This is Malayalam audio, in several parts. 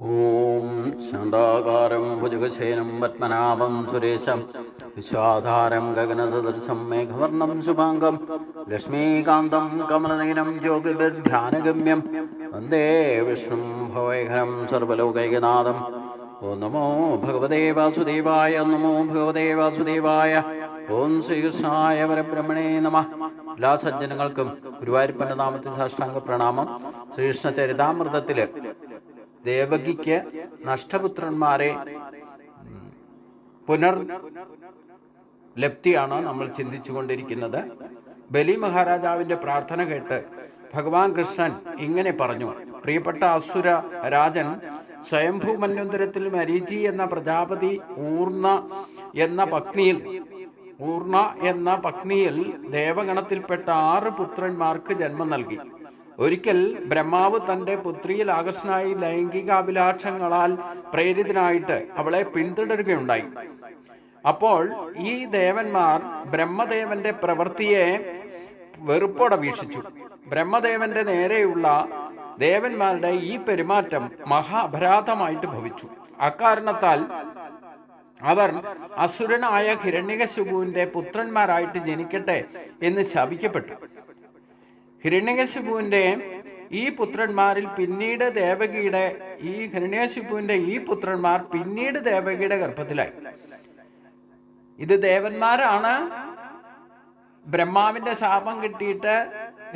ഓം ശാന്താകാരം ഭുജഗശേനം പത്മനാഭം സുരേശം. വിശ്വാധാരം ഗഗനദർശം മേഘവർണം ശുഭാംഗം. ലക്ഷ്മീകാന്തം കമലനയനം ജ്യോതിർധ്യാനഗമ്യം വന്ദേ വിഷ്ണു ഭവൈഹരം സർവലോകൈകനാഥം. ഓം നമോ ഭഗവതേ വാസുദേവായ നമോ ഭഗവതേ വാസുദേവായ ഓം ശ്രീകൃഷ്ണായ പരബ്രഹ്മണേ നമ. എല്ലാ സജ്ജനങ്ങൾക്കും ഗുരുവായൂരപ്പന്റെ നാമത്തിൽ സാഷ്ടാംഗ പ്രണാമം ശ്രീകൃഷ്ണ ചരിതാമൃതത്തിൽ ദേവകിക്ക് നഷ്ടപുത്രന്മാരെ പുനർ ലപ്തിയാണ് നമ്മൾ ചിന്തിച്ചുകൊണ്ടിരിക്കുന്നത്? ബലി മഹാരാജാവിന്റെ പ്രാർത്ഥന കേട്ട് ഭഗവാൻ കൃഷ്ണൻ ഇങ്ങനെ പറഞ്ഞു പ്രിയപ്പെട്ട അസുര രാജൻ സ്വയംഭൂ മന്വന്തരത്തിൽ മരീചി എന്ന പ്രജാപതി ഊർണ എന്ന പത്നിയിൽ ഊർണ എന്ന പത്നിയിൽ ദേവഗണത്തിൽപ്പെട്ട ആറ് പുത്രന്മാർക്ക് ജന്മം നൽകി. ഒരിക്കൽ ബ്രഹ്മാവ് തന്റെ പുത്രിയിൽ ആകർഷനായി ലൈംഗികാഭിലാഷങ്ങളാൽ പ്രേരിതനായിട്ട് അവളെ പിന്തുടരുകയുണ്ടായി. അപ്പോൾ ഈ ദേവന്മാർ ബ്രഹ്മദേവന്റെ പ്രവൃത്തിയെ വെറുപ്പോടെ വീക്ഷിച്ചു. ബ്രഹ്മദേവന്റെ നേരെയുള്ള ദേവന്മാരുടെ ഈ പെരുമാറ്റം മഹാ അപരാധമായിട്ട് ഭവിച്ചു. അക്കാരണത്താൽ അവർ അസുരനായ ഹിരണ്യകശുപുവിന്റെ പുത്രന്മാരായിട്ട് ജനിക്കട്ടെ എന്ന് ശപിക്കപ്പെട്ടു. ഹിരണ്യകശിപുവിന്റെ ഈ പുത്രന്മാരിൽ പിന്നീട് ദേവകിയുടെ ഈ ഹിരണ്യകശിപുവിന്റെ ഈ പുത്രന്മാർ പിന്നീട് ദേവകിയുടെ ഗർഭത്തിലായി. ഇത് ദേവന്മാരാണ്. ബ്രഹ്മാവിന്റെ ശാപം കിട്ടിയിട്ട്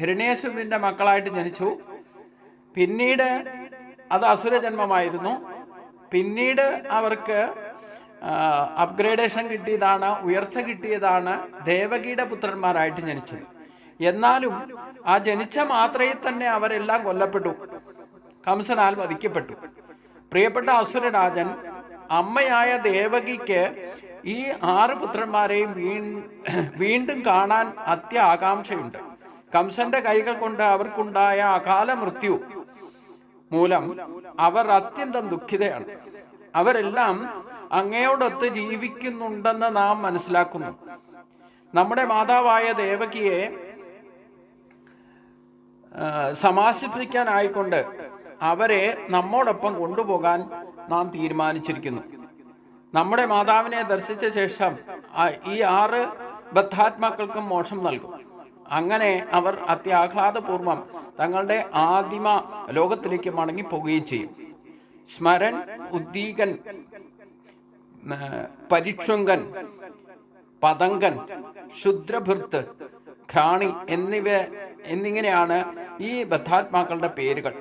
ഹിരണ്യകശിപുവിന്റെ മക്കളായിട്ട് ജനിച്ചു. പിന്നീട് അത് അസുരജന്മമായിരുന്നു പിന്നീട് അവർക്ക് അപ്ഗ്രേഡേഷൻ കിട്ടിയതാണ് ഉയർച്ച കിട്ടിയതാണ് ദേവകിയുടെ പുത്രന്മാരായിട്ട് ജനിച്ചത്. എന്നാലും ആ ജനിച്ച മാത്രയിൽ തന്നെ അവരെല്ലാം കൊല്ലപ്പെട്ടു. കംസനാൽ വധിക്കപ്പെട്ടു പ്രിയപ്പെട്ട അസുരരാജൻ അമ്മയായ ദേവകിക്ക് ഈ ആറ് പുത്രന്മാരെയും വീ വീണ്ടും കാണാൻ അത്യാകാംക്ഷയുണ്ട്. കംസന്റെ കൈകൾ കൊണ്ട് അവർക്കുണ്ടായ അകാല മൃത്യു മൂലം അവർ അത്യന്തം ദുഃഖിതയാണ്. അവരെല്ലാം അങ്ങയോടൊത്ത് ജീവിക്കുന്നുണ്ടെന്ന് നാം മനസ്സിലാക്കുന്നു. നമ്മുടെ മാതാവായ ദേവകിയെ ആ, സമാശ്വസിപ്പിക്കാനായിക്കൊണ്ട് അവരെ നമ്മോടൊപ്പം കൊണ്ടുപോകാൻ നാം തീരുമാനിച്ചിരിക്കുന്നു. നമ്മുടെ മാതാവിനെ ദർശിച്ച ശേഷം ഈ ആറ് ബദ്ധാത്മാക്കൾക്കും മോക്ഷം നൽകും. അങ്ങനെ അവർ അത്യാഹ്ലാദപൂർവം തങ്ങളുടെ ആദിമ ലോകത്തിലേക്ക് മടങ്ങിപ്പോവുകയും ചെയ്യും. സ്മരൻ ഉദ്ദീകൻ പരിക്ഷുങ്കൻ പതങ്കൻ ശുദ്രഭൃത്ത് ഘ്രാണി എന്നിവ എന്നിങ്ങനെയാണ് ഈ ബദ്ധാത്മാക്കളുടെ പേരുകൾ.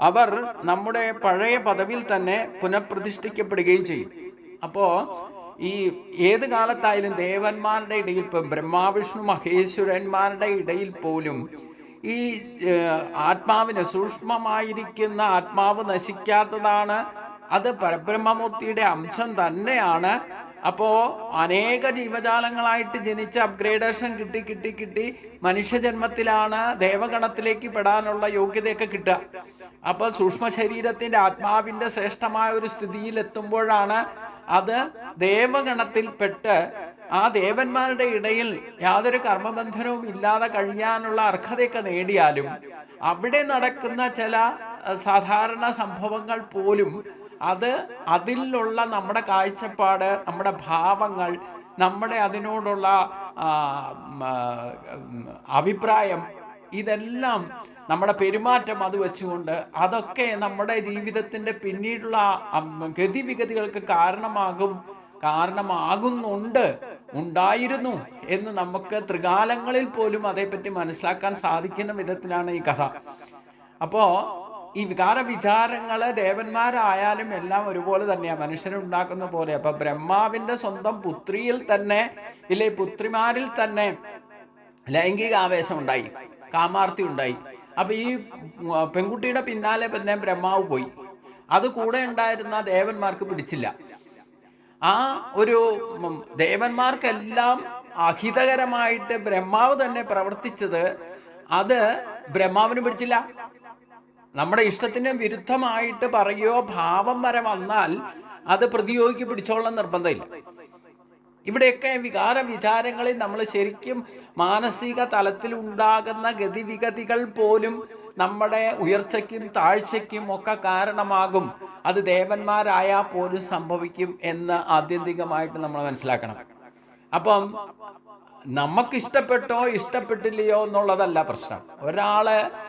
അവർ നമ്മുടെ പഴയ പദവിയിൽ തന്നെ പുനഃപ്രതിഷ്ഠിക്കപ്പെടുകയും ചെയ്യും. അപ്പോ ഈ ഏത് കാലത്തായാലും ദേവന്മാരുടെ ഇടയിൽ ഇപ്പം ബ്രഹ്മാവിഷ്ണു മഹേശ്വരന്മാരുടെ ഇടയിൽ പോലും ഈ ആത്മാവിന് സൂക്ഷ്മമായിരിക്കുന്ന ആത്മാവ് നശിക്കാത്തതാണ്. അത് പരബ്രഹ്മമൂർത്തിയുടെ അംശം തന്നെയാണ്. അപ്പോ അനേക ജീവജാലങ്ങളായിട്ട് ജനിച്ച അപ്ഗ്രേഡേഷൻ കിട്ടി കിട്ടി കിട്ടി മനുഷ്യജന്മത്തിലാണ് ദേവഗണത്തിലേക്ക് പെടാനുള്ള യോഗ്യതയൊക്കെ കിട്ടുക. അപ്പൊ സൂക്ഷ്മ ശരീരത്തിന്റെ ആത്മാവിന്റെ ശ്രേഷ്ഠമായ ഒരു സ്ഥിതിയിൽ എത്തുമ്പോഴാണ് അത് ദേവഗണത്തിൽ പെട്ട് ആ ദേവന്മാരുടെ ഇടയിൽ യാതൊരു കർമ്മബന്ധനവും ഇല്ലാതെ കഴിയാനുള്ള അർഹതയൊക്കെ നേടിയാലും അവിടെ നടക്കുന്ന ചില സാധാരണ സംഭവങ്ങൾ പോലും അത് അതിലുള്ള നമ്മുടെ കാഴ്ചപ്പാട് നമ്മുടെ ഭാവങ്ങൾ നമ്മുടെ അതിനോടുള്ള അഭിപ്രായം ഇതെല്ലാം നമ്മുടെ പെരുമാറ്റം അത് വെച്ചുകൊണ്ട് അതൊക്കെ നമ്മുടെ ജീവിതത്തിന്റെ പിന്നീടുള്ള ഗതിവിഗതികൾക്ക് കാരണമാകും കാരണമാകുന്നുണ്ട് ഉണ്ടായിരുന്നു എന്ന് നമുക്ക് ത്രികാലങ്ങളിൽ പോലും അതേപ്പറ്റി മനസ്സിലാക്കാൻ സാധിക്കുന്ന വിധത്തിലാണ് ഈ കഥ. അപ്പോ ഈ വികാര വിചാരങ്ങൾ ദേവന്മാരായാലും എല്ലാം ഒരുപോലെ തന്നെയാണ് മനുഷ്യനുണ്ടാക്കുന്ന പോലെ. അപ്പൊ ബ്രഹ്മാവിന്റെ സ്വന്തം പുത്രിയിൽ തന്നെ ഇല്ലേ പുത്രിമാരിൽ തന്നെ ലൈംഗിക ആവേശം ഉണ്ടായി. കാമാർത്തി ഉണ്ടായി. അപ്പൊ ഈ പെൺകുട്ടിയുടെ പിന്നാലെ തന്നെ ബ്രഹ്മാവ് പോയി. അത് കൂടെ ഉണ്ടായിരുന്ന ദേവന്മാർക്ക് പിടിച്ചില്ല. ആ ഒരു ദേവന്മാർക്കെല്ലാം അഹിതകരമായിട്ട് ബ്രഹ്മാവ് തന്നെ പ്രവർത്തിച്ചത് അത് ബ്രഹ്മാവിന് പിടിച്ചില്ല. നമ്മുടെ ഇഷ്ടത്തിന് വിരുദ്ധമായിട്ട് പറയുകയോ ഭാവം വരെ വന്നാൽ അത് പ്രതിയോഗിക്ക് പിടിച്ചോളാൻ നിർബന്ധമില്ല. ഇവിടെയൊക്കെ വികാര വിചാരങ്ങളിൽ നമ്മൾ ശരിക്കും മാനസിക തലത്തിൽ ഉണ്ടാകുന്ന ഗതിവിഗതികൾ പോലും നമ്മുടെ ഉയർച്ചയ്ക്കും താഴ്ചയ്ക്കും ഒക്കെ കാരണമാകും. അത് ദേവന്മാരായാൽ പോലും സംഭവിക്കും എന്ന് ആത്യന്തികമായിട്ട് നമ്മൾ മനസ്സിലാക്കണം. അപ്പം നമുക്ക് ഇഷ്ടപ്പെട്ടോ ഇഷ്ടപ്പെട്ടില്ലയോ എന്നുള്ളതല്ല പ്രശ്നം.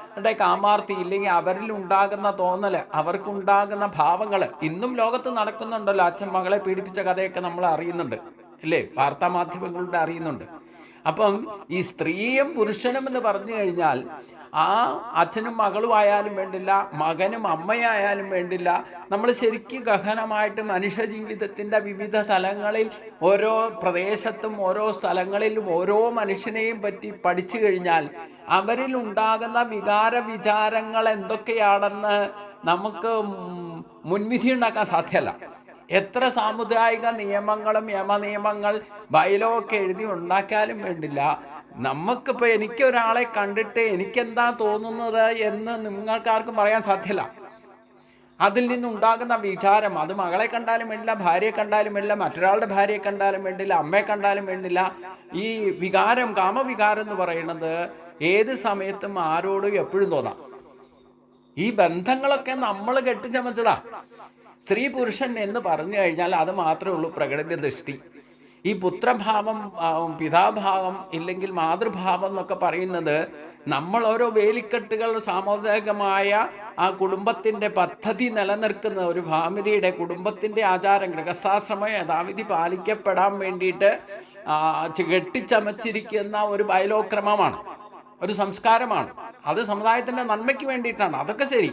ഒരാളുടെ കാമാർത്തി ഇല്ലെങ്കിൽ അവരിൽ ഉണ്ടാകുന്ന തോന്നൽ അവർക്കുണ്ടാകുന്ന ഭാവങ്ങൾ ഇന്നും ലോകത്ത് നടക്കുന്നുണ്ടല്ലോ. അച്ഛൻ മകളെ പീഡിപ്പിച്ച കഥയൊക്കെ നമ്മൾ അറിയുന്നുണ്ട് ഇല്ലേ? വാർത്താ മാധ്യമങ്ങളുടെ അറിയുന്നുണ്ട്. അപ്പം ഈ സ്ത്രീയും പുരുഷനും എന്ന് പറഞ്ഞു കഴിഞ്ഞാൽ ആ അച്ഛനും മകളും ആയാലും വേണ്ടില്ല മകനും അമ്മയായാലും വേണ്ടില്ല. നമ്മൾ ശരിക്കും ഗഹനമായിട്ട് മനുഷ്യ ജീവിതത്തിന്റെ വിവിധ തലങ്ങളിൽ ഓരോ പ്രദേശത്തും ഓരോ സ്ഥലങ്ങളിലും ഓരോ മനുഷ്യനെയും പറ്റി പഠിച്ചു കഴിഞ്ഞാൽ അവരിൽ ഉണ്ടാകുന്ന വികാര വിചാരങ്ങൾ എന്തൊക്കെയാണെന്ന് നമുക്ക് മുൻവിധി ഉണ്ടാക്കാൻ സാധ്യമല്ല എത്ര സാമുദായിക നിയമങ്ങളും യമനിയമങ്ങൾ ബൈലോ ഒക്കെ എഴുതി ഉണ്ടാക്കിയാലും വേണ്ടില്ല. നമുക്കിപ്പോൾ എനിക്ക് ഒരാളെ കണ്ടിട്ട് എനിക്കെന്താ തോന്നുന്നത് എന്ന് നിങ്ങൾക്കാർക്കും പറയാൻ സാധ്യമല്ല അതിൽ നിന്നുണ്ടാകുന്ന വിചാരം അത് മകളെ കണ്ടാലും വേണ്ടില്ല ഭാര്യയെ കണ്ടാലും വേണ്ടില്ല മറ്റൊരാളുടെ ഭാര്യയെ കണ്ടാലും വേണ്ടില്ല അമ്മയെ കണ്ടാലും വേണ്ടില്ല. ഈ വികാരം കാമവികാരം എന്ന് പറയുന്നത് ഏത് സമയത്തും ആരോടും എപ്പോഴും തോന്നാം. ഈ ബന്ധങ്ങളൊക്കെ നമ്മൾ കെട്ടിച്ചമച്ചതാ. സ്ത്രീ പുരുഷൻ എന്ന് പറഞ്ഞു കഴിഞ്ഞാൽ അത് മാത്രമേ ഉള്ളൂ പ്രകൃതി ദൃഷ്ടി. ഈ പുത്രഭാവം പിതാഭാവം ഇല്ലെങ്കിൽ മാതൃഭാവം എന്നൊക്കെ പറയുന്നത് നമ്മൾ ഓരോ വേലിക്കെട്ടുകൾ സാമുദായികമായ ആ കുടുംബത്തിന്റെ പദ്ധതി നിലനിർക്കുന്ന ഒരു ഫാമിലിയുടെ കുടുംബത്തിന്റെ ആചാരം ഗൃഹസ്ഥാശ്രമം യഥാവിധി പാലിക്കപ്പെടാൻ വേണ്ടിയിട്ട് കെട്ടിച്ചമച്ചിരിക്കുന്ന ഒരു ബയലോക്രമമാണ് ഒരു സംസ്കാരമാണ്. അത് സമുദായത്തിന്റെ നന്മയ്ക്ക് വേണ്ടിയിട്ടാണ്. അതൊക്കെ ശരി.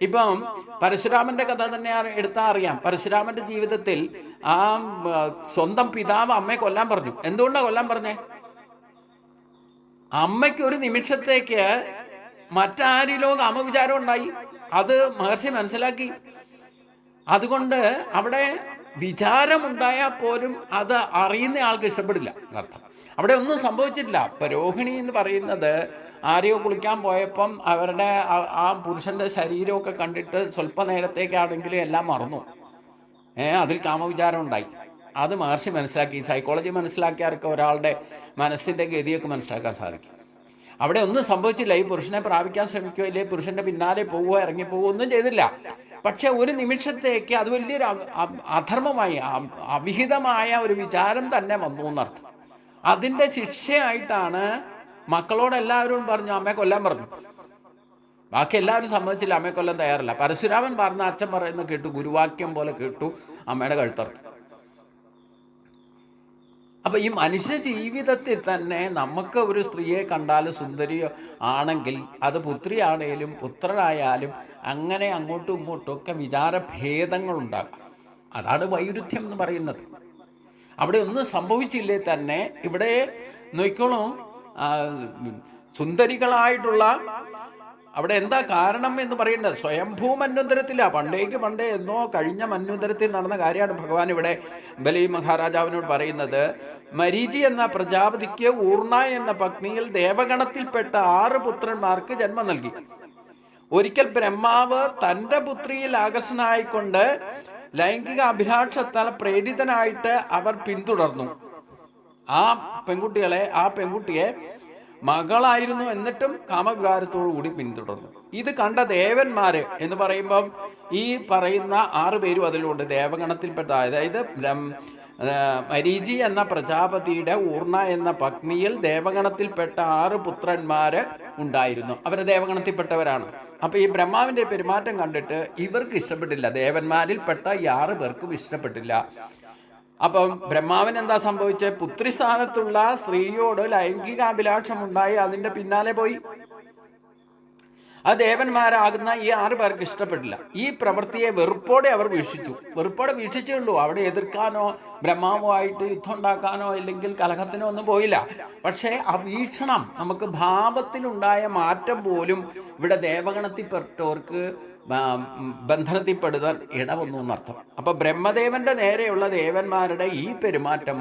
ഇപ്പം പരശുരാമന്റെ കഥ തന്നെ എടുത്താൽ അറിയാം. പരശുരാമന്റെ ജീവിതത്തിൽ ആ സ്വന്തം പിതാവ് അമ്മയെ കൊല്ലാൻ പറഞ്ഞു. എന്തുകൊണ്ടാണ് കൊല്ലാൻ പറഞ്ഞേ? അമ്മയ്ക്ക് ഒരു നിമിഷത്തേക്ക് മറ്റാരിലോ കാമവിചാരം ഉണ്ടായി. അത് മഹർഷി മനസ്സിലാക്കി. അതുകൊണ്ട് അവിടെ വിചാരമുണ്ടായാൽ പോലും അത് അറിയുന്ന ആൾക്ക് ഇഷ്ടപ്പെടില്ല. എന്നർത്ഥം. അവിടെ ഒന്നും സംഭവിച്ചിട്ടില്ല. ഇപ്പം രോഹിണി എന്ന് പറയുന്നത് ആരെയോ കുളിക്കാൻ പോയപ്പം അവരുടെ ആ- പുരുഷന്റെ ശരീരമൊക്കെ കണ്ടിട്ട് സ്വല്പ നേരത്തേക്കാണെങ്കിലും എല്ലാം മറന്നു. ഏ അതിൽ കാമവിചാരം ഉണ്ടായി. അത് മഹർഷി മനസ്സിലാക്കി. സൈക്കോളജി മനസ്സിലാക്കിയവർക്ക് ഒരാളുടെ മനസ്സിന്റെ ഗതിയൊക്കെ മനസ്സിലാക്കാൻ സാധിക്കും. അവിടെ ഒന്നും സംഭവിച്ചില്ല. ഈ പുരുഷനെ പ്രാപിക്കാൻ ശ്രമിക്കുകയോ ഇല്ലേ? പുരുഷന്റെ പിന്നാലെ പോവുകയോ ഇറങ്ങി പോവുകയോ ഒന്നും ചെയ്തില്ല. പക്ഷെ ഒരു നിമിഷത്തേക്ക് അത് വലിയൊരു അധർമ്മമായി അവിഹിതമായ ഒരു വിചാരം തന്നെ വന്നു എന്നർത്ഥം. അതിന്റെ ശിക്ഷയായിട്ടാണ് മക്കളോട് എല്ലാവരും പറഞ്ഞു അമ്മയെ കൊല്ലാൻ പറഞ്ഞു. ബാക്കി എല്ലാവരും സമ്മതിച്ചില്ല അമ്മയെ കൊല്ലാൻ തയ്യാറല്ല. പരശുരാമൻ പറഞ്ഞ അച്ഛൻ പറയുന്ന കേട്ടു ഗുരുവാക്യം പോലെ കേട്ടു അമ്മയുടെ കഴുത്തറുത്തു. അപ്പൊ ഈ മനുഷ്യ ജീവിതത്തിൽ തന്നെ നമുക്ക് ഒരു സ്ത്രീയെ കണ്ടാൽ സുന്ദരിയോ ആണെങ്കിൽ അത് പുത്രിയാണേലും പുത്രനായാലും അങ്ങനെ അങ്ങോട്ടും ഇങ്ങോട്ടും ഒക്കെ വിചാരഭേദങ്ങൾ ഉണ്ടാകും അതാണ് വൈരുദ്ധ്യം എന്ന് പറയുന്നത്. അവിടെ ഒന്നും സംഭവിച്ചില്ലേ തന്നെ? ഇവിടെ നോക്കിക്കോളൂ. സുന്ദരികളായിട്ടുള്ള അവിടെ എന്താ കാരണം എന്ന് പറയുന്നത് സ്വയംഭൂ മന്വന്തരത്തില പണ്ടേക്ക് പണ്ടേ എന്നോ കഴിഞ്ഞ മന്വന്തരത്തിൽ നടന്ന കാര്യമാണ് ഭഗവാൻ ഇവിടെ ബലി മഹാരാജാവിനോട് പറയുന്നത്. മരീചി എന്ന പ്രജാപതിക്ക് ഊർണ എന്ന പത്നിയിൽ ദേവഗണത്തിൽപ്പെട്ട ആറ് പുത്രന്മാർക്ക് ജന്മം നൽകി. ഒരിക്കൽ ബ്രഹ്മാവ് തന്റെ പുത്രിയിൽ ആകർഷനായിക്കൊണ്ട് ലൈംഗിക അഭിലാഷത്താൽ പ്രേരിതനായിട്ട് അവർ പിന്തുടർന്നു. ആ പെൺകുട്ടികളെ ആ പെൺകുട്ടിയെ മകളായിരുന്നു എന്നിട്ടും കാമവികാരത്തോടു കൂടി പിന്തുടർന്നു. ഇത് കണ്ട ദേവന്മാര് എന്ന് പറയുമ്പം ഈ പറയുന്ന ആറു പേരും അതിലുണ്ട്. ദേവഗണത്തിൽപ്പെട്ട അതായത് മരീചി എന്ന പ്രജാപതിയുടെ ഊർണ എന്ന പത്നിയിൽ ദേവഗണത്തിൽപ്പെട്ട ആറ് പുത്രന്മാര് ഉണ്ടായിരുന്നു. അവരെ ദേവഗണത്തിൽപ്പെട്ടവരാണ്. അപ്പൊ ഈ ബ്രഹ്മാവിന്റെ പെരുമാറ്റം കണ്ടിട്ട് ഇവർക്ക് ഇഷ്ടപ്പെട്ടില്ല. ദേവന്മാരിൽപ്പെട്ട ഈ ആറ് പേർക്കും ഇഷ്ടപ്പെട്ടില്ല. അപ്പം ബ്രഹ്മാവിന് എന്താ സംഭവിച്ചത് പുത്രിസ്ഥാനത്തുള്ള സ്ത്രീയോട് ലൈംഗിക അഭിലാഷം ഉണ്ടായി അതിന്റെ പിന്നാലെ പോയി. ആ ദേവന്മാരാകുന്ന ഈ ആറ് പേർക്ക് ഇഷ്ടപ്പെട്ടില്ല. ഈ പ്രവൃത്തിയെ വെറുപ്പോടെ അവർ വീക്ഷിച്ചു. വെറുപ്പോടെ വീക്ഷിച്ചേ ഉള്ളൂ അവിടെ എതിർക്കാനോ ബ്രഹ്മാവുമായിട്ട് യുദ്ധം ഉണ്ടാക്കാനോ അല്ലെങ്കിൽ കലഹത്തിനോ ഒന്നും പോയില്ല. പക്ഷേ ആ വീക്ഷണം നമുക്ക് ഭാവത്തിലുണ്ടായ മാറ്റം പോലും ഇവിടെ ദേവഗണത്തിൽപ്പെട്ടവർക്ക് ബന്ധനത്തിൽപ്പെടുത്താൻ ഇടവന്നു എന്നർത്ഥം. അപ്പൊ ബ്രഹ്മദേവന്റെ നേരെയുള്ള ദേവന്മാരുടെ ഈ പെരുമാറ്റം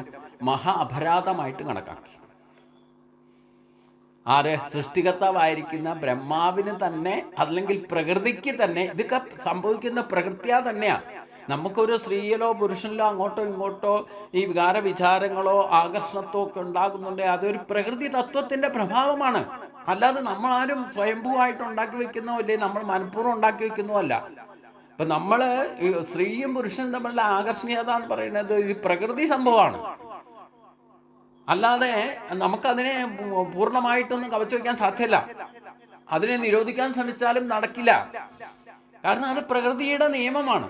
മഹാ അപരാധമായിട്ട് കണക്കാക്കി. ആര്? സൃഷ്ടികർത്താവായിരിക്കുന്ന ബ്രഹ്മാവിന് തന്നെ അല്ലെങ്കിൽ പ്രകൃതിക്ക് തന്നെ ഇതൊക്കെ സംഭവിക്കുന്ന പ്രകൃതിയാ തന്നെയാ. നമുക്കൊരു സ്ത്രീയിലോ പുരുഷനിലോ അങ്ങോട്ടോ ഇങ്ങോട്ടോ ഈ വികാര വിചാരങ്ങളോ ആകർഷണത്തോ ഒക്കെ ഉണ്ടാകുന്നുണ്ട്. അതൊരു പ്രകൃതി തത്വത്തിന്റെ പ്രഭാവമാണ്. അല്ലാതെ നമ്മളാരും സ്വയംഭൂവായിട്ട് ഉണ്ടാക്കി വെക്കുന്നോ അല്ലെ നമ്മൾ മനഃപൂർവം ഉണ്ടാക്കി വെക്കുന്നോ അല്ല. ഇപ്പൊ നമ്മൾ സ്ത്രീയും പുരുഷനും തമ്മിലുള്ള ആകർഷണീയത എന്ന് പറയുന്നത് ഇത് പ്രകൃതി സംഭവമാണ്. അല്ലാതെ നമുക്കതിനെ പൂർണമായിട്ടൊന്നും കവച്ചു വയ്ക്കാൻ സാധ്യല്ല. അതിനെ നിരോധിക്കാൻ ശ്രമിച്ചാലും നടക്കില്ല. കാരണം അത് പ്രകൃതിയുടെ നിയമമാണ്.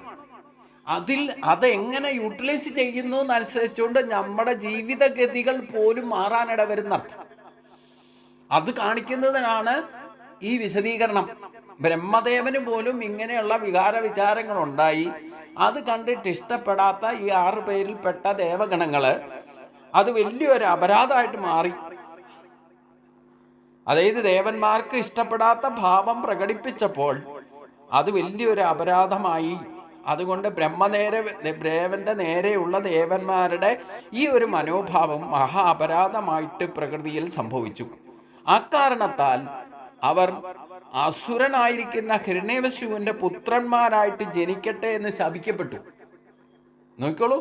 അതിൽ അതെങ്ങനെ യൂട്ടിലൈസ് ചെയ്യുന്നു എന്നനുസരിച്ചുകൊണ്ട് നമ്മുടെ ജീവിതഗതികൾ പോലും മാറാനിട വരുന്നർത്ഥം. അത് കാണിക്കുന്നതിനാണ് ഈ വിശദീകരണം. ബ്രഹ്മദേവന് പോലും ഇങ്ങനെയുള്ള വികാര വിചാരങ്ങൾ ഉണ്ടായി അത് കണ്ടിട്ട് ഇഷ്ടപ്പെടാത്ത ഈ ആറു പേരിൽപ്പെട്ട ദേവഗണങ്ങൾ അത് വലിയൊരു അപരാധമായിട്ട് മാറി. അതായത് ദേവന്മാർക്ക് ഇഷ്ടപ്പെടാത്ത ഭാവം പ്രകടിപ്പിച്ചപ്പോൾ അത് വലിയൊരു അപരാധമായി. അതുകൊണ്ട് ബ്രഹ്മനേരെ ദേവന്റെ നേരെയുള്ള ദേവന്മാരുടെ ഈ ഒരു മനോഭാവം മഹാ അപരാധമായിട്ട് പ്രകൃതിയിൽ സംഭവിച്ചു. അക്കാരണത്താൽ അവർ അസുരനായിരിക്കുന്ന ഹിരണ്യവശുവിന്റെ പുത്രന്മാരായിട്ട് ജനിക്കട്ടെ എന്ന് ശപിക്കപ്പെട്ടു. നോക്കിക്കോളൂ.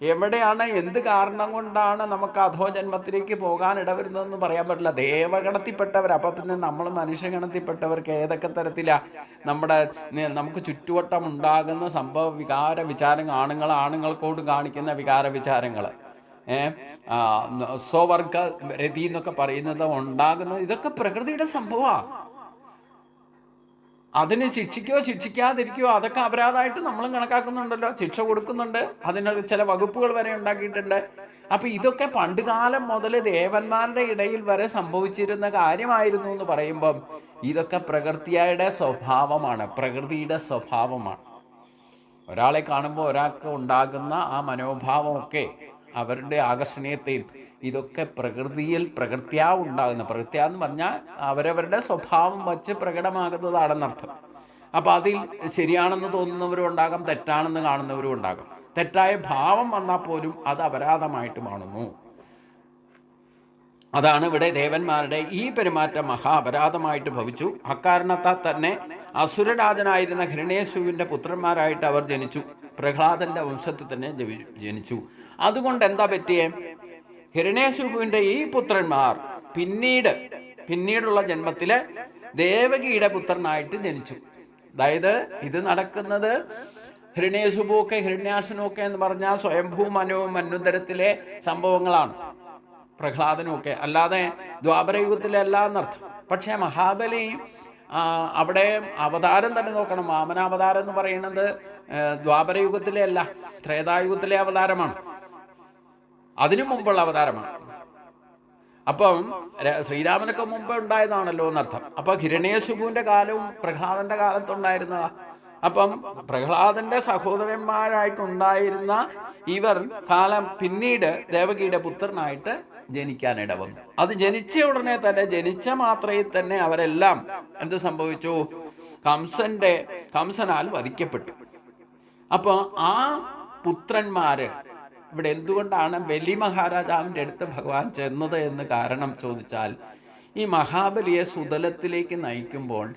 എവിടെയാണ് എന്ത് കാരണം കൊണ്ടാണ് നമുക്ക് അധോജന്മത്തിലേക്ക് പോകാൻ ഇടവരുന്നതെന്ന് പറയാൻ പറ്റില്ല. ദേവഗണത്തിൽപ്പെട്ടവർ അപ്പം പിന്നെ നമ്മൾ മനുഷ്യഗണത്തിൽപ്പെട്ടവർക്ക് ഏതൊക്കെ തരത്തിലാണ് നമ്മുടെ നമുക്ക് ചുറ്റുവട്ടം ഉണ്ടാകുന്ന സംഭവ വികാര വിചാരങ്ങൾ ആണുങ്ങൾ ആണുങ്ങൾക്കോട് കാണിക്കുന്ന വികാര വിചാരങ്ങൾ. സ്വവർഗ രതി എന്നൊക്കെ പറയുന്നത് ഉണ്ടാകുന്നത് ഇതൊക്കെ പ്രകൃതിയുടെ സംഭവമാണ് അതിന് ശിക്ഷിക്കോ ശിക്ഷിക്കാതിരിക്കോ അതൊക്കെ അപരാധമായിട്ട് നമ്മളും കണക്കാക്കുന്നുണ്ടല്ലോ. ശിക്ഷ കൊടുക്കുന്നുണ്ട്. അതിനൊരു ചില വകുപ്പുകൾ വരെ ഉണ്ടാക്കിയിട്ടുണ്ട്. അപ്പൊ ഇതൊക്കെ പണ്ടുകാലം മുതൽ ദേവന്മാരുടെ ഇടയിൽ വരെ സംഭവിച്ചിരുന്ന കാര്യമായിരുന്നു എന്ന് പറയുമ്പം ഇതൊക്കെ പ്രകൃതിയുടെ സ്വഭാവമാണ്. പ്രകൃതിയുടെ സ്വഭാവമാണ്. ഒരാളെ കാണുമ്പോൾ ഒരാൾക്ക് ഉണ്ടാകുന്ന ആ മനോഭാവമൊക്കെ അവരുടെ ആകർഷണീയത്തെയും ഇതൊക്കെ പ്രകൃതിയിൽ പ്രകൃത്യാ ഉണ്ടാകുന്ന പ്രകൃത്യ എന്ന് പറഞ്ഞാൽ അവരവരുടെ സ്വഭാവം വച്ച് പ്രകടമാകുന്നതാണെന്നർത്ഥം അപ്പം അതിൽ ശരിയാണെന്ന് തോന്നുന്നവരും ഉണ്ടാകാം തെറ്റാണെന്ന് കാണുന്നവരും ഉണ്ടാകാം. തെറ്റായ ഭാവം വന്നാൽ പോലും അത് അപരാധമായിട്ട് കാണുന്നു അതാണ് ഇവിടെ ദേവന്മാരുടെ ഈ പെരുമാറ്റം മഹാ അപരാധമായിട്ട് ഭവിച്ചു. അക്കാരണത്താൽ തന്നെ അസുരരാജനായിരുന്ന ഹിരണേശുവിന്റെ പുത്രന്മാരായിട്ട് അവർ ജനിച്ചു. പ്രഹ്ലാദന്റെ വംശത്തിൽ തന്നെ ജനിച്ചു. അതുകൊണ്ട് എന്താ പറ്റിയേ? ഹിരണേശുവിന്റെ ഈ പുത്രന്മാർ പിന്നീട് പിന്നീടുള്ള ജന്മത്തിൽ ദേവകിയുടെ പുത്രനായിട്ട് ജനിച്ചു. അതായത് ഇത് നടക്കുന്നത് ഹിരണേശുപുവൊക്കെ ഹിരണ്യാശനുമൊക്കെ എന്ന് പറഞ്ഞാൽ സ്വയംഭൂ മനുവും മന്നുതരത്തിലെ സംഭവങ്ങളാണ്. പ്രഹ്ലാദനും ഒക്കെ അല്ലാതെ ദ്വാപരയുഗത്തിലല്ല എന്നർത്ഥം. പക്ഷേ മഹാബലി അവിടെ അവതാരം തന്നെ നോക്കണം. വാമനാവതാരം എന്ന് പറയുന്നത് ദ്വാപരയുഗത്തിലെ അല്ല ത്രേതായുഗത്തിലെ അവതാരമാണ്. അതിനു മുമ്പുള്ള അവതാരമാണ്. അപ്പം ശ്രീരാമനൊക്കെ മുമ്പ് ഉണ്ടായതാണല്ലോ എന്നർത്ഥം. അപ്പൊ ഹിരണ്യശുഭുവിന്റെ കാലവും പ്രഹ്ലാദന്റെ കാലത്തുണ്ടായിരുന്നതാ അപ്പം പ്രഹ്ലാദന്റെ സഹോദരന്മാരായിട്ടുണ്ടായിരുന്ന ഇവർ കാലം പിന്നീട് ദേവകിയുടെ പുത്രനായിട്ട് ജനിക്കാനിട വന്നു അത് ജനിച്ച ഉടനെ തന്നെ ജനിച്ച മാത്രയിൽ തന്നെ അവരെല്ലാം എന്ത് സംഭവിച്ചു? കംസന്റെ കംസനാൽ വധിക്കപ്പെട്ടു. അപ്പോൾ ആ പുത്രന്മാര് ഇവിടെ എന്തുകൊണ്ടാണ് ബലി മഹാരാജാവിന്റെ അടുത്ത് ഭഗവാൻ ചെന്നത് എന്ന് കാരണം ചോദിച്ചാൽ ഈ മഹാബലിയെ സുതലത്തിലേക്ക് നയിക്കുമ്പോൾ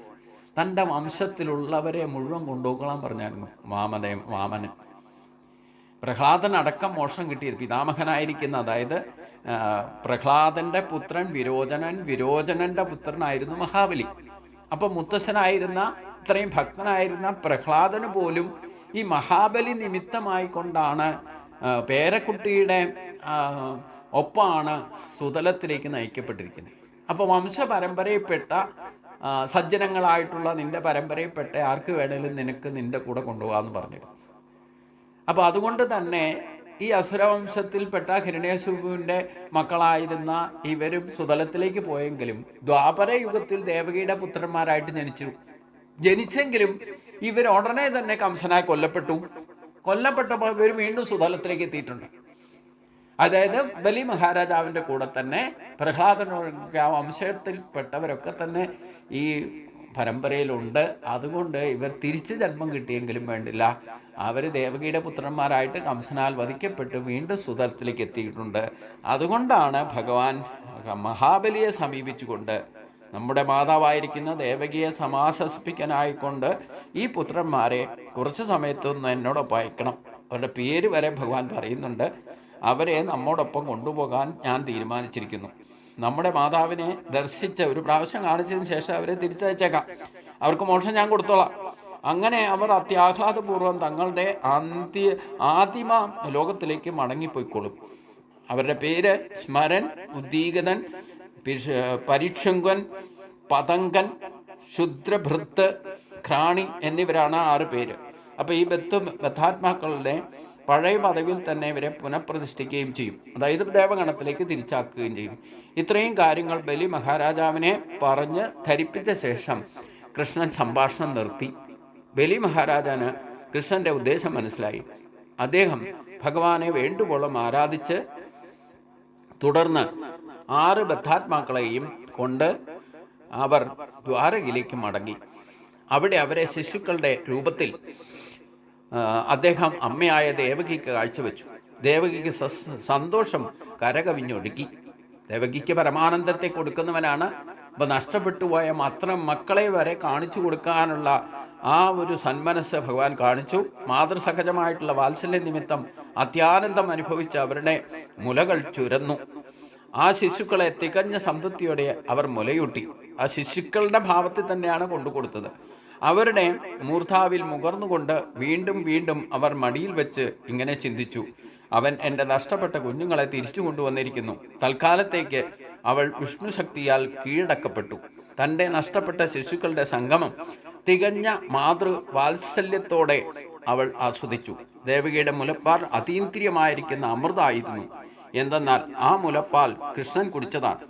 തന്റെ വംശത്തിലുള്ളവരെ മുഴുവൻ കൊണ്ടുപോകണം പറഞ്ഞായിരുന്നു വാമനേ വാമന് പ്രഹ്ലാദൻ അടക്കം മോക്ഷം കിട്ടിയത് പിതാമഹനായിരിക്കുന്ന അതായത് പ്രഹ്ലാദന്റെ പുത്രൻ വിരോചനൻ വിരോചനന്റെ പുത്രനായിരുന്നു മഹാബലി. അപ്പൊ മുത്തശ്ശനായിരുന്ന ഇത്രയും ഭക്തനായിരുന്ന പ്രഹ്ലാദന് പോലും ഈ മഹാബലി നിമിത്തമായി കൊണ്ടാണ് പേരക്കുട്ടിയുടെ ഒപ്പമാണ് സുതലത്തിലേക്ക് നയിക്കപ്പെട്ടിരിക്കുന്നത്. അപ്പോൾ വംശപരമ്പരയിൽപ്പെട്ട സജ്ജനങ്ങളായിട്ടുള്ള നിന്റെ പരമ്പരയിൽപ്പെട്ട ആർക്ക് വേണേലും നിനക്ക് നിന്റെ കൂടെ കൊണ്ടുപോകാമെന്ന് പറഞ്ഞു അപ്പോൾ അതുകൊണ്ട് തന്നെ ഈ അസുരവംശത്തിൽപ്പെട്ട ഹിരണ്യസുവിന്റെ മക്കളായിരുന്ന ഇവരും സുതലത്തിലേക്ക് പോയെങ്കിലും ദ്വാപര യുഗത്തിൽ ദേവകിയുടെ പുത്രന്മാരായിട്ട് ജനിച്ചു. ജനിച്ചെങ്കിലും ഇവർ ഉടനെ തന്നെ കംസനായി കൊല്ലപ്പെട്ടു. കൊല്ലപ്പെട്ടപ്പോൾ ഇവർ വീണ്ടും സുതലത്തിലേക്ക് എത്തിയിട്ടുണ്ട്. അതായത് ബലി മഹാരാജാവിന്റെ കൂടെ തന്നെ പ്രഹ്ലാദനൊക്കെ ആ വംശത്തിൽപ്പെട്ടവരൊക്കെ തന്നെ ഈ പരമ്പരയിലുണ്ട്. അതുകൊണ്ട് ഇവർ തിരിച്ച് ജന്മം കിട്ടിയെങ്കിലും വേണ്ടില്ല. അവർ ദേവകിയുടെ പുത്രന്മാരായിട്ട് കംസനാൽ വധിക്കപ്പെട്ട് വീണ്ടും സുതലത്തിലേക്ക് എത്തിയിട്ടുണ്ട്. അതുകൊണ്ടാണ് ഭഗവാൻ മഹാബലിയെ സമീപിച്ചുകൊണ്ട് നമ്മുടെ മാതാവായിരിക്കുന്ന ദേവകിയെ സമാശ്വസിപ്പിക്കാനായിക്കൊണ്ട് ഈ പുത്രന്മാരെ കുറച്ച് സമയത്തൊന്ന് എന്നോടൊപ്പം അയക്കണം. അവരുടെ പേര് വരെ ഭഗവാൻ പറയുന്നുണ്ട്. അവരെ നമ്മോടൊപ്പം കൊണ്ടുപോകാൻ ഞാൻ തീരുമാനിച്ചിരിക്കുന്നു. നമ്മുടെ മാതാവിനെ ദർശിച്ച ഒരു പ്രാവശ്യം കാണിച്ചതിന് ശേഷം അവരെ തിരിച്ചയച്ചേക്കാം. അവർക്ക് മോക്ഷം ഞാൻ കൊടുത്തോളാം. അങ്ങനെ അവർ അത്യാഹ്ലാദപൂർവം തങ്ങളുടെ അന്ത്യ ആദിമ ലോകത്തിലേക്ക് മടങ്ങിപ്പോയിക്കൊള്ളും. അവരുടെ പേര് സ്മരൻ ഉദ്ദീഗതൻ പരിക്ഷുങ്കൻ പതങ്കൻ ശുദ്രഭൃത്ത് ഘ്രാണി എന്നിവരാണ് ആറ് പേര്. അപ്പോൾ ഈ ബത്ത് ബദ്ധാത്മാക്കളുടെ പഴയ പദവിയിൽ തന്നെ ഇവരെ പുനഃപ്രതിഷ്ഠിക്കുകയും ചെയ്യും. അതായത് ദേവഗണത്തിലേക്ക് തിരിച്ചാക്കുകയും ചെയ്യും. ഇത്രയും കാര്യങ്ങൾ ബലി മഹാരാജാവിനെ പറഞ്ഞ് ധരിപ്പിച്ച ശേഷം കൃഷ്ണൻ സംഭാഷണം നിർത്തി. ബലി മഹാരാജാന് കൃഷ്ണന്റെ ഉദ്ദേശം മനസ്സിലായി. അദ്ദേഹം ഭഗവാനെ വേണ്ടുവോളം ആരാധിച്ച് തുടർന്ന് ആറ് ബദ്ധാത്മാക്കളെയും കൊണ്ട് അവർ ദ്വാരകയിലേക്ക് മടങ്ങി. അവിടെ അവരെ ശിശുക്കളുടെ രൂപത്തിൽ അദ്ദേഹം അമ്മയായ ദേവകിക്ക് കാഴ്ചവെച്ചു. ദേവകിക്ക് സന്തോഷം കരകവിഞ്ഞൊഴുകി. ദേവകിക്ക് പരമാനന്ദത്തെ കൊടുക്കുന്നവനാണ്. ഇപ്പം നഷ്ടപ്പെട്ടു പോയ മാത്രം മക്കളെ വരെ കാണിച്ചു കൊടുക്കാനുള്ള ആ ഒരു സന്മനസ് ഭഗവാൻ കാണിച്ചു. മാതൃസഹജമായിട്ടുള്ള വാത്സല്യ നിമിത്തം അത്യാനന്ദം അനുഭവിച്ച് അവരുടെ മുലകൾ ചുരന്നു. ആ ശിശുക്കളെ തികഞ്ഞ സംതൃപ്തിയോടെ അവർ മുലയൂട്ടി. ആ ശിശുക്കളുടെ ഭാവത്തിൽ തന്നെയാണ് കൊണ്ടുകൊടുത്തത്. അവരുടെ മൂർധാവിൽ മുകർന്നുകൊണ്ട് വീണ്ടും വീണ്ടും അവർ മടിയിൽ വെച്ച് ഇങ്ങനെ ചിന്തിച്ചു. അവൻ എന്റെ നഷ്ടപ്പെട്ട കുഞ്ഞുങ്ങളെ തിരിച്ചു കൊണ്ടുവന്നിരിക്കുന്നു. തൽക്കാലത്തേക്ക് അവൾ വിഷ്ണു ശക്തിയാൽ കീഴടക്കപ്പെട്ടു. തന്റെ നഷ്ടപ്പെട്ട ശിശുക്കളുടെ സംഗമം തികഞ്ഞ മാതൃ വാത്സല്യത്തോടെ അവൾ ആസ്വദിച്ചു. ദേവികയുടെ മുലപ്പാർ അതീന്ദ്രിയമായിരിക്കുന്ന അമൃതായിരുന്നു. എന്തെന്നാൽ ആ മുലപ്പാൽ കൃഷ്ണൻ കുടിച്ചതാണ്.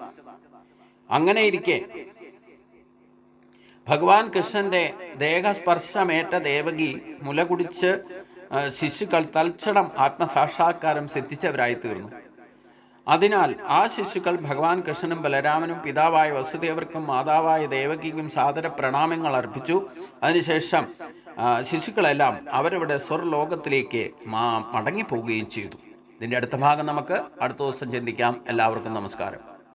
അങ്ങനെയിരിക്കെ ഭഗവാൻ കൃഷ്ണന്റെ ദേഹസ്പർശമേറ്റ ദേവകി മുല കുടിച്ച് ശിശുക്കൾ തൽക്ഷണം ആത്മസാക്ഷാത്കാരം സിദ്ധിച്ചവരായി തീർന്നു അതിനാൽ ആ ശിശുക്കൾ ഭഗവാൻ കൃഷ്ണനും ബലരാമനും പിതാവായ വസുദേവർക്കും മാതാവായ ദേവകിക്കും സാദര പ്രണാമങ്ങൾ അർപ്പിച്ചു. അതിനുശേഷം ശിശുക്കളെല്ലാം അവരവരുടെ സ്വർലോകത്തിലേക്ക് മടങ്ങിപ്പോവുകയും ചെയ്തു. ഇതിന്റെ അടുത്ത ഭാഗം നമുക്ക് അടുത്ത ദിവസം ചിന്തിക്കാം. എല്ലാവർക്കും നമസ്കാരം.